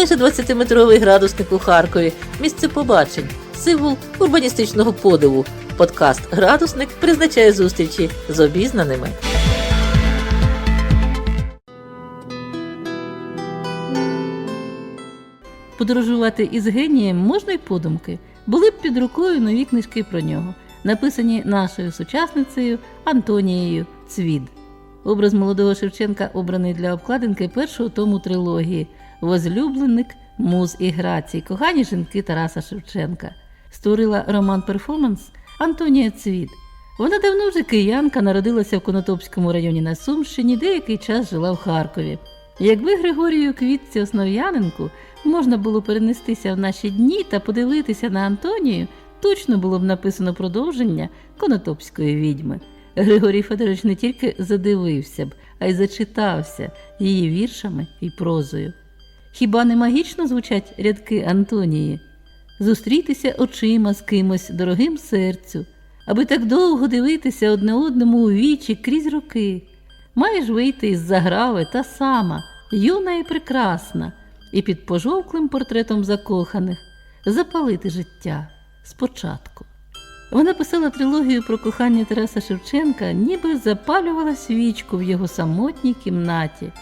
майже 20-метровий градусник у Харкові, місце побачень, символ урбаністичного подиву. Подкаст Градусник призначає зустрічі з обізнаними. Подорожувати із генієм можна й подумки. Були б під рукою нові книжки про нього, написані нашою сучасницею Антонією Цвід. Образ молодого Шевченка обраний для обкладинки першого тому трилогії Возлюбленик, муз і грацій, кохані жінки Тараса Шевченка. Створила роман перформанс Антонія Цвід. Вона давно вже киянка, народилася в Конотопському районі на Сумщині, деякий час жила в Харкові. Якби Григорію Квітці Основ'яненку можна було перенестися в наші дні та подивитися на Антонію, точно було б написано продовження Конотопської відьми. Григорій Федорович не тільки задивився б, а й зачитався її віршами і прозою. Хіба не магічно звучать рядки Антонії? Зустрітися очима з кимось дорогим серцю, аби так довго дивитися одне одному у вічі крізь роки. Маєш вийти із заграви та сама, юна і прекрасна, і під пожовклим портретом закоханих запалити життя спочатку. Вона писала трилогію про кохання Тараса Шевченка, ніби запалювала свічку в його самотній кімнаті.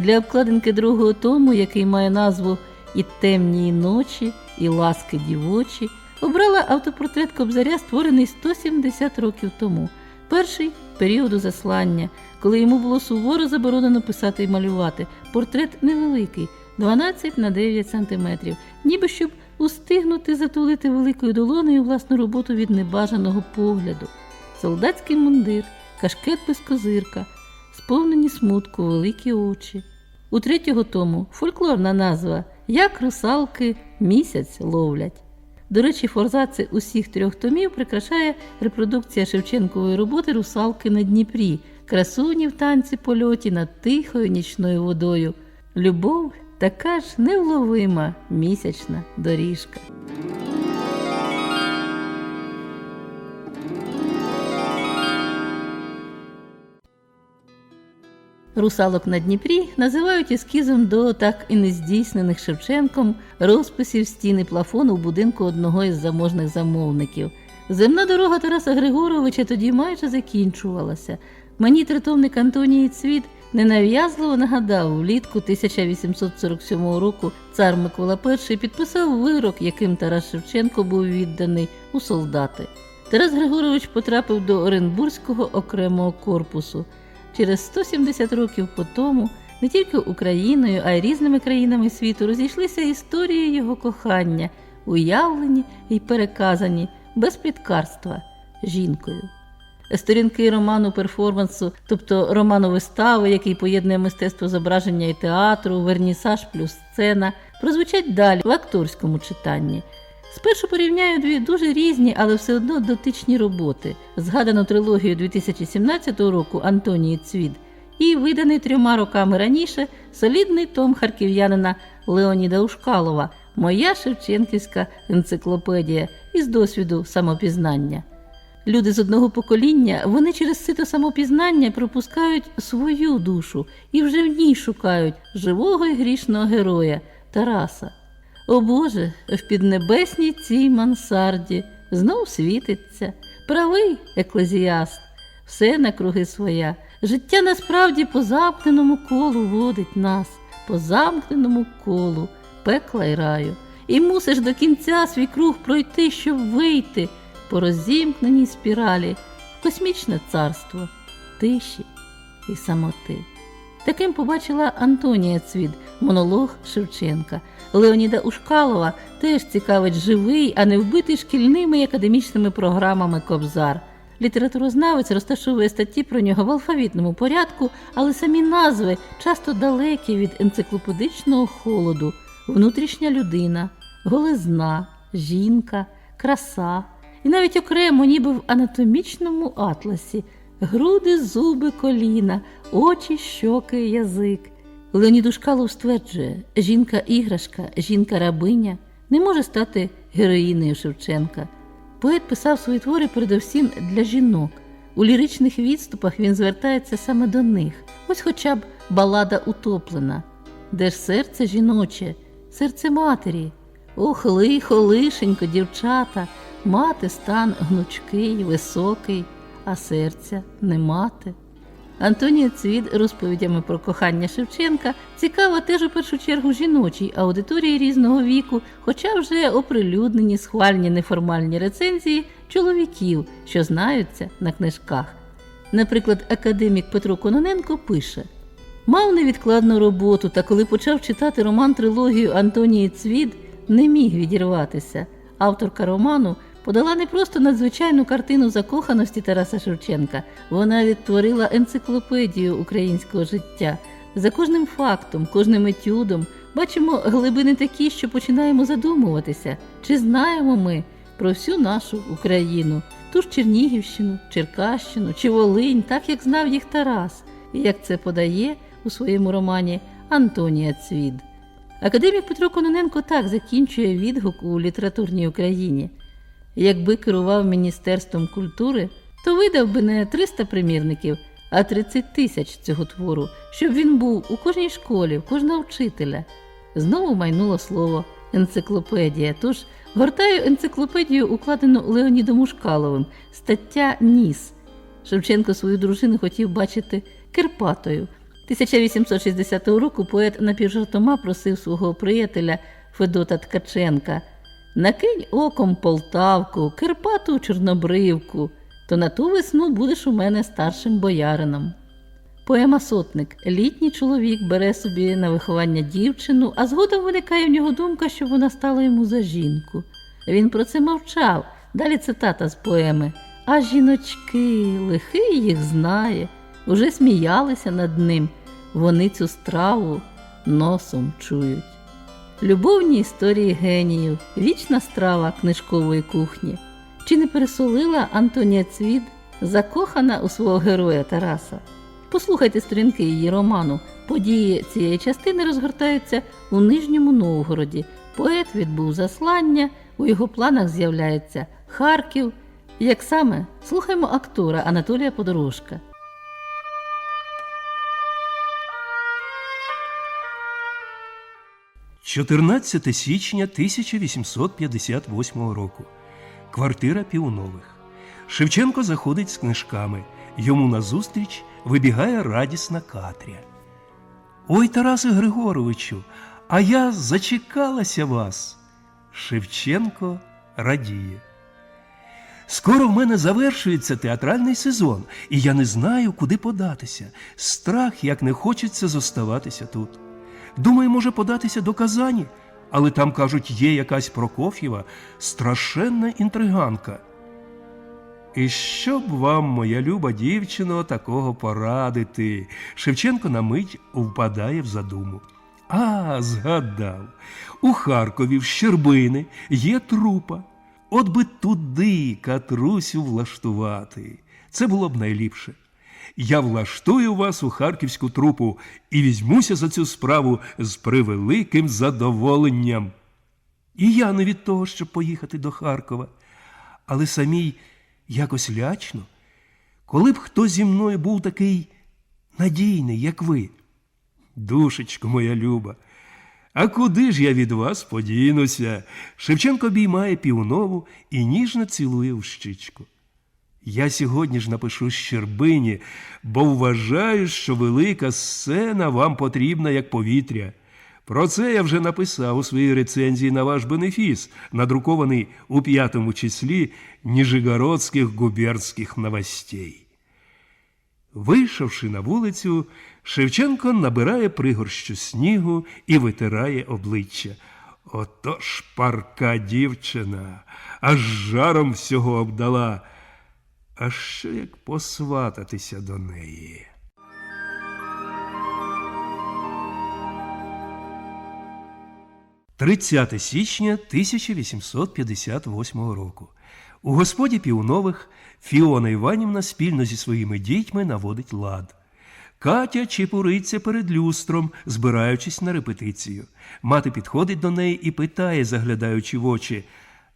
Для обкладинки другого тому, який має назву І темні ночі, і ласки дівочі, обрала автопортрет Кобзаря, створений 170 років тому, перший періоду заслання, коли йому було суворо заборонено писати і малювати. Портрет невеликий, 12 на 9 сантиметрів, ніби щоб устигнути затулити великою долонею власну роботу від небажаного погляду. Солдатський мундир, кашкет без козирка, сповнені смутку великі очі. У третього тому фольклорна назва Як русалки місяць ловлять. До речі, форзаци усіх трьох томів прикрашає репродукція Шевченкової роботи Русалки на Дніпрі, красуні в танці польоті над тихою нічною водою. Любов така ж невловима місячна доріжка. Русалок на Дніпрі називають ескізом до так і не здійснених Шевченком розписів стіни плафону в будинку одного із заможних замовників. Земна дорога Тараса Григоровича тоді майже закінчувалася. Мені тритомник Антонії Цвіт ненав'язливо нагадав, влітку 1847 року цар Микола І підписав вирок, яким Тарас Шевченко був відданий у солдати. Тарас Григорович потрапив до Оренбурзького окремого корпусу. Через 170 років по тому не тільки Україною, а й різними країнами світу розійшлися історії його кохання, уявлені і переказані без підкарства жінкою. Сторінки роману перформансу, тобто роману вистави, який поєднує мистецтво зображення і театру, вернісаж плюс сцена, прозвучать далі в акторському читанні. Спершу порівняю дві дуже різні, але все одно дотичні роботи: згадану трилогію 2017 року Антонії Цвід і виданий трьома роками раніше солідний том харків'янина Леоніда Ушкалова Моя Шевченківська енциклопедія із досвіду самопізнання. Люди з одного покоління, вони через сито самопізнання пропускають свою душу і вже в ній шукають живого і грішного героя Тараса. О Боже, в піднебесній цій мансарді знов світиться, правий еклезіаст, все на круги своя. Життя насправді по замкненому колу водить нас, по замкненому колу, пекла й раю. І мусиш до кінця свій круг пройти, щоб вийти по розімкненій спіралі в космічне царство, тиші і самоти. Таким побачила Антонія Цвід, монолог Шевченка. Леоніда Ушкалова теж цікавить живий, а не вбитий шкільними і академічними програмами Кобзар. Літературознавець розташовує статті про нього в алфавітному порядку, але самі назви часто далекі від енциклопедичного холоду: внутрішня людина, голизна, жінка, краса, і навіть окремо, ніби в анатомічному атласі, груди, зуби, коліна, очі, щоки, язик. Леонід Ушкалов стверджує, жінка-іграшка, жінка-рабиня не може стати героїнею Шевченка. Поет писав свої твори передовсім для жінок. У ліричних відступах він звертається саме до них. Ось хоча б балада утоплена, де ж серце жіноче, серце матері. Ох, лихо, лишенько, дівчата, мати стан гнучкий, високий, а серця не мати. Антонія Цвіт розповідями про кохання Шевченка цікава теж у першу чергу жіночій аудиторії різного віку, хоча вже оприлюднені схвальні неформальні рецензії чоловіків, що знаються на книжках. Наприклад, академік Петро Кононенко пише: Мав невідкладну роботу, та коли почав читати роман трилогію Антонії Цвіт, не міг відірватися. Авторка роману подала не просто надзвичайну картину закоханості Тараса Шевченка, вона відтворила енциклопедію українського життя. За кожним фактом, кожним етюдом бачимо глибини такі, що починаємо задумуватися, чи знаємо ми про всю нашу Україну, ту ж Чернігівщину, Черкащину чи Волинь, так як знав їх Тарас, і як це подає у своєму романі Антонія Цвід. Академік Петро Кононенко так закінчує відгук у літературній Україні. Якби керував Міністерством культури, то видав би не 300 примірників, а 30 тисяч цього твору, щоб він був у кожній школі, в кожного вчителя. Знову майнуло слово енциклопедія. Тож гортаю енциклопедію, укладену Леонідом Ушкаловим, стаття Ніс. Шевченко свою дружину хотів бачити Кирпатою. 1860 року поет напівжартома просив свого приятеля Федота Ткаченка накинь оком Полтавку, Кирпату Чорнобривку, то на ту весну будеш у мене старшим боярином. Поема Сотник. Літній чоловік бере собі на виховання дівчину, а згодом виникає в нього думка, що вона стала йому за жінку. Він про це мовчав. Далі цитата з поеми. А жіночки, лихий їх знає, уже сміялися над ним. Вони цю страву носом чують. Любовні історії геніїв, вічна страва книжкової кухні. Чи не пересолила Антонія Цвіт, закохана у свого героя Тараса? Послухайте сторінки її роману. Події цієї частини розгортаються у Нижньому Новгороді. Поет відбув заслання, у його планах з'являється Харків. Як саме слухаймо актора Анатолія Подорожка. 14 січня 1858 року. Квартира Піунових. Шевченко заходить з книжками. Йому назустріч вибігає радісна Катря. Ой, Тарасе Григоровичу, а я зачекалася вас. Шевченко радіє. Скоро в мене завершується театральний сезон, і я не знаю, куди податися. Страх, як не хочеться зоставатися тут. Думаю, може податися до Казані, але там, кажуть, є якась Прокоф'єва, страшенна інтриганка. І що б вам, моя люба дівчино, такого порадити? Шевченко на мить впадає в задуму. А, згадав, у Харкові в Щербини є трупа. От би туди Катрусю влаштувати. Це було б найліпше. Я влаштую вас у харківську трупу і візьмуся за цю справу з превеликим задоволенням. І я не від того, щоб поїхати до Харкова, але самій якось лячно, коли б хто зі мною був такий надійний, як ви. Душечко моя люба, а куди ж я від вас подінуся? Шевченко обіймає півнову і ніжно цілує в щичку. Я сьогодні ж напишу Щербині, бо вважаю, що велика сцена вам потрібна як повітря. Про це я вже написав у своїй рецензії на ваш бенефіс, надрукований у п'ятому числі Ніжегородських губернських новостей. Вийшовши на вулицю, Шевченко набирає пригорщу снігу і витирає обличчя. Ото ж парка дівчина, аж жаром всього обдала. А що як посвататися до неї? Тридцяте січня 1858 року. У господі Півнових Фіона Іванівна спільно зі своїми дітьми наводить лад. Катя чепуриться перед люстром, збираючись на репетицію. Мати підходить до неї і питає, заглядаючи в очі.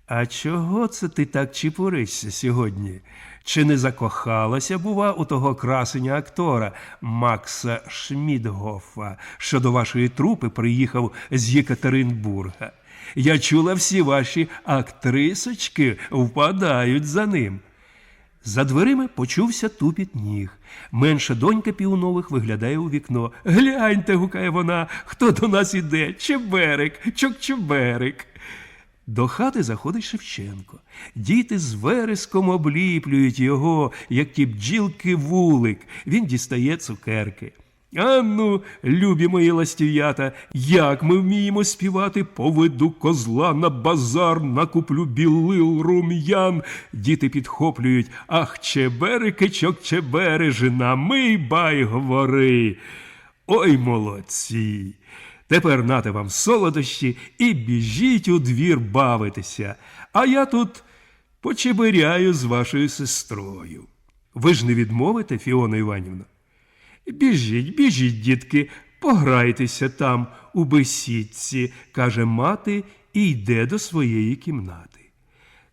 А чого це ти так чепуришся сьогодні? Чи не закохалася, бува, у того красення актора Макса Шмідгофа, що до вашої трупи приїхав з Єкатеринбурга? Я чула, всі ваші актрисочки впадають за ним. За дверима почувся тупіт ніг. Менша донька півнових виглядає у вікно. Гляньте, гукає вона, хто до нас іде? Чеберик, чок-чеберик. До хати заходить Шевченко. Діти з вереском обліплюють його, як ті бджілки вулик. Він дістає цукерки. Анну, любі мої ластів'ята, як ми вміємо співати, поведу козла на базар, накуплю білил рум'ян. Діти підхоплюють Ах, чеберикичок, чебережина, мий бай говори. Ой, молодці! Тепер нате вам солодощі і біжіть у двір бавитися, а я тут почебиряю з вашою сестрою. Ви ж не відмовите, Фіона Іванівна? Біжіть, біжіть, дітки, пограйтеся там у бесідці, каже мати і йде до своєї кімнати.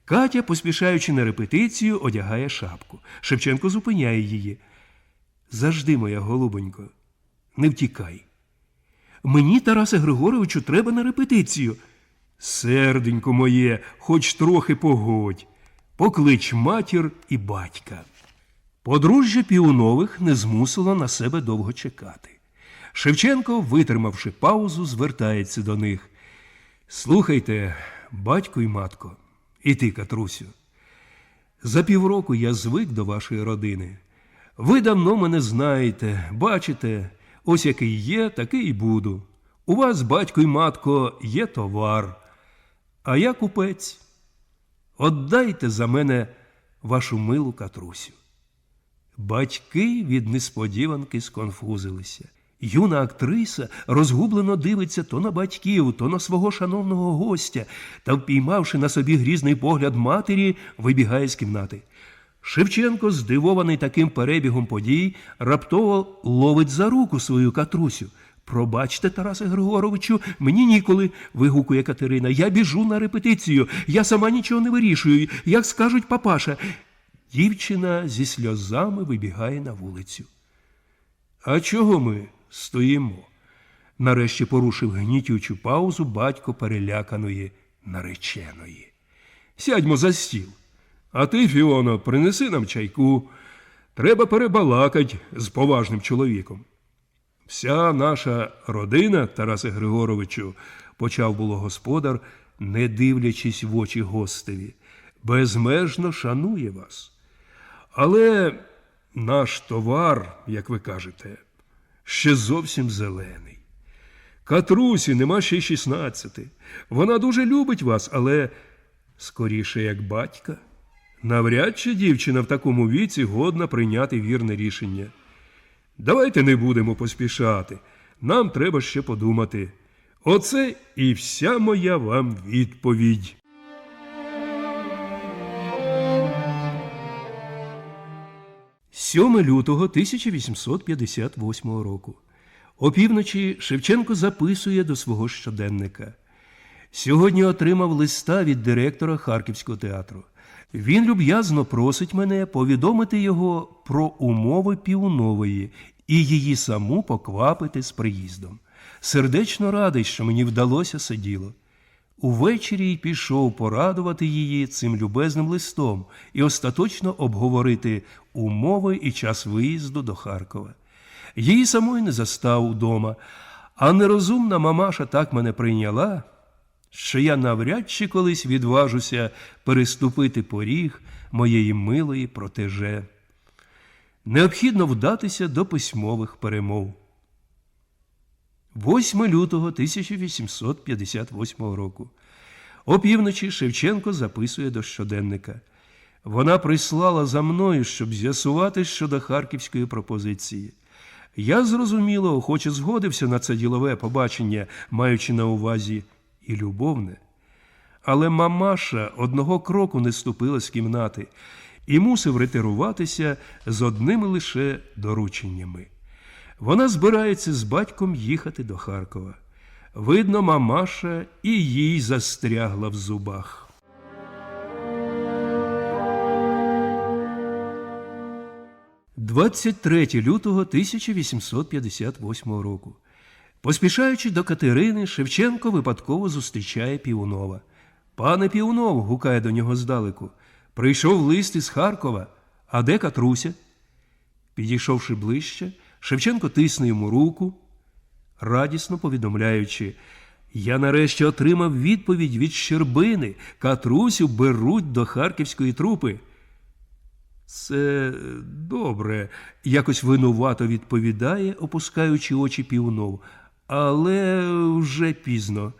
Катя, поспішаючи на репетицію, одягає шапку. Шевченко зупиняє її. Завжди, моя голубонько, не втікай. Мені, Тарасе Григоровичу, треба на репетицію. Серденько моє, хоч трохи погодь. Поклич матір і батька. Подружжя Піунових не змусило на себе довго чекати. Шевченко, витримавши паузу, звертається до них. Слухайте, батько і матко, і ти, Катрусю. За півроку я звик до вашої родини. Ви давно мене знаєте, бачите, ось який є, такий і буду. У вас, батько і матко, є товар, а я купець. Отдайте за мене вашу милу Катрусю. Батьки від несподіванки сконфузилися. Юна актриса розгублено дивиться то на батьків, то на свого шановного гостя, та, впіймавши на собі грізний погляд матері, вибігає з кімнати. Шевченко, здивований таким перебігом подій, раптово ловить за руку свою катрусю. Пробачте, Тарасе Григоровичу, мені ніколи, вигукує Катерина. Я біжу на репетицію. Я сама нічого не вирішую. Як скажуть папаша. Дівчина зі сльозами вибігає на вулицю. А чого ми стоїмо? Нарешті порушив гнітючу паузу батько переляканої нареченої. Сядьмо за стіл. А ти, Фіоно, принеси нам чайку. Треба перебалакать з поважним чоловіком. Вся наша родина, Тарасе Григоровичу, почав було господар, не дивлячись в очі гостеві, безмежно шанує вас. Але наш товар, як ви кажете, ще зовсім зелений. Катрусі нема ще й 16. Вона дуже любить вас, але скоріше як батька. Навряд чи дівчина в такому віці годна прийняти вірне рішення. Давайте не будемо поспішати. Нам треба ще подумати. Оце і вся моя вам відповідь. Сьоме лютого 1858 року. Опівночі Шевченко записує до свого щоденника. Сьогодні отримав листа від директора Харківського театру. Він люб'язно просить мене повідомити його про умови Півнової і її саму поквапити з приїздом. Сердечно радий, що мені вдалося сиділо. Увечері й пішов порадувати її цим любезним листом і остаточно обговорити умови і час виїзду до Харкова. Її самої не застав удома, а нерозумна мамаша так мене прийняла, що я навряд чи колись відважуся переступити поріг моєї милої протеже. Необхідно вдатися до письмових перемов. 8 лютого 1858 року. Опівночі Шевченко записує до щоденника. Вона прислала за мною, щоб з'ясувати щодо харківської пропозиції. Я зрозуміло, охоче згодився на це ділове побачення, маючи на увазі і любовне. Але мамаша одного кроку не ступила з кімнати і мусив ретируватися з одними лише дорученнями. Вона збирається з батьком їхати до Харкова. Видно, мамаша і їй застрягла в зубах. 23 лютого 1858 року. Поспішаючи до Катерини, Шевченко випадково зустрічає Піунова. Пане Піунов, гукає до нього здалеку, прийшов лист із Харкова. А де Катруся? Підійшовши ближче, Шевченко тисне йому руку, радісно повідомляючи, я нарешті отримав відповідь від Щербини. Катрусю беруть до харківської трупи. Це добре, якось винувато відповідає, опускаючи очі півнов. Але вже пізно.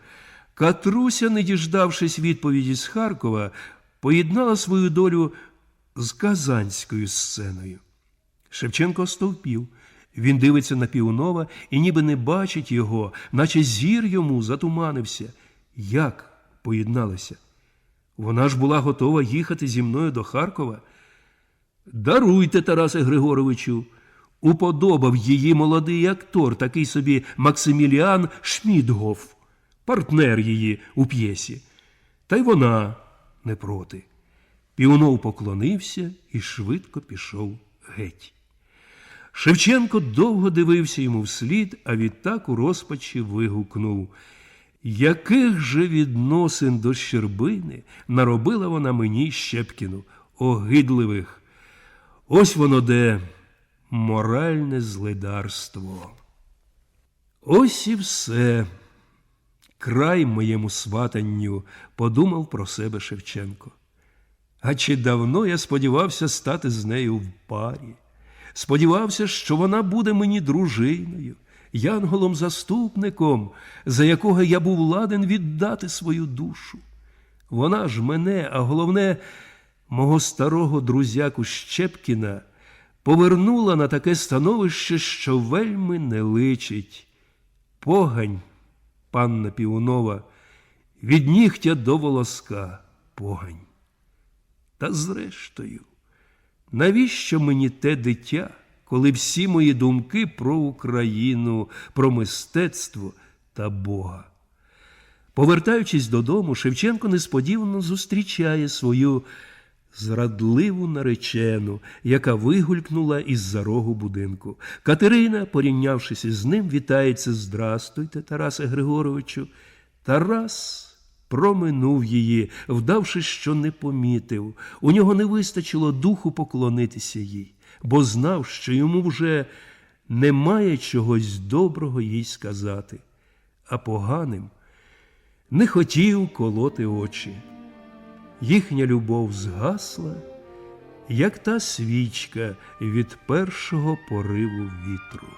Катруся, не діждавшись відповіді з Харкова, поєднала свою долю з казанською сценою. Шевченко стовпів. Він дивиться на Півнова і ніби не бачить його, наче зір йому затуманився. Як поєдналися? Вона ж була готова їхати зі мною до Харкова. Даруйте, Тарасе Григоровичу. Уподобав її молодий актор, такий собі Максиміліан Шмідгоф, партнер її у п'єсі. Та й вона не проти. Піунов поклонився і швидко пішов геть. Шевченко довго дивився йому вслід, а відтак у розпачі вигукнув. Яких же відносин до Щербини наробила вона мені Щепкіну, огидливих. Ось воно де моральне злидарство. Ось і все. Край моєму сватанню, подумав про себе Шевченко. А чи давно я сподівався стати з нею в парі? Сподівався, що вона буде мені дружиною, янголом-заступником, за якого я був ладен віддати свою душу. Вона ж мене, а головне, мого старого друзяку Щепкіна, повернула на таке становище, що вельми не личить. Погань, панна Півунова, від нігтя до волоска погань. Та зрештою, навіщо мені те дитя, коли всі мої думки про Україну, про мистецтво та Бога? Повертаючись додому, Шевченко несподівано зустрічає свою зрадливу наречену, яка вигулькнула із за рогу будинку. Катерина, порівнявшись із ним, вітається Здрастуйте, Тарасе Григоровичу. Тарас проминув її, вдавши, що не помітив. У нього не вистачило духу поклонитися їй, бо знав, що йому вже немає чогось доброго їй сказати, а поганим не хотів колоти очі. Їхня любов згасла, як та свічка від першого пориву вітру.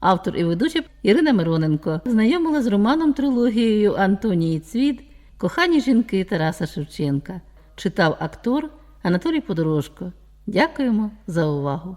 Автор і ведуча Ірина Мироненко знайомила з романом трилогією Антонії Цвіт Кохані жінки Тараса Шевченка. Читав актор Анатолій Подорожко. Дякуємо за увагу.